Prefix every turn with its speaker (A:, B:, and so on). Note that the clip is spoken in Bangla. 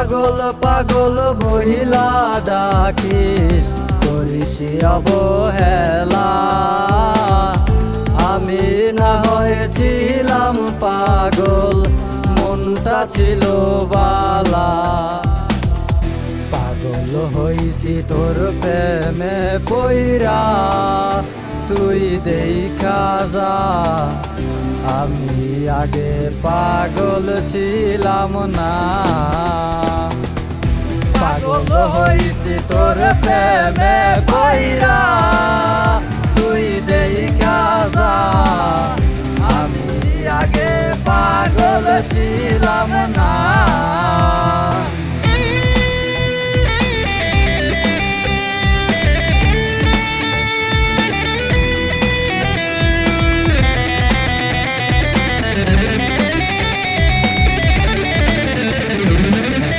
A: পাগল পাগল মহিলা, ডাকিস, করিস অবহেলা। আমি না হয়েছিলাম পাগল, মনটা ছিল বালা। পাগল হইছি তোর প্রেমে পইরা, তুই দেখা যা। আমি আগে পাগল ছিলাম না। হইছি তোর প্রেমে কইরা তুই দেখা যা। আমি আগে পাগল ছিলাম না।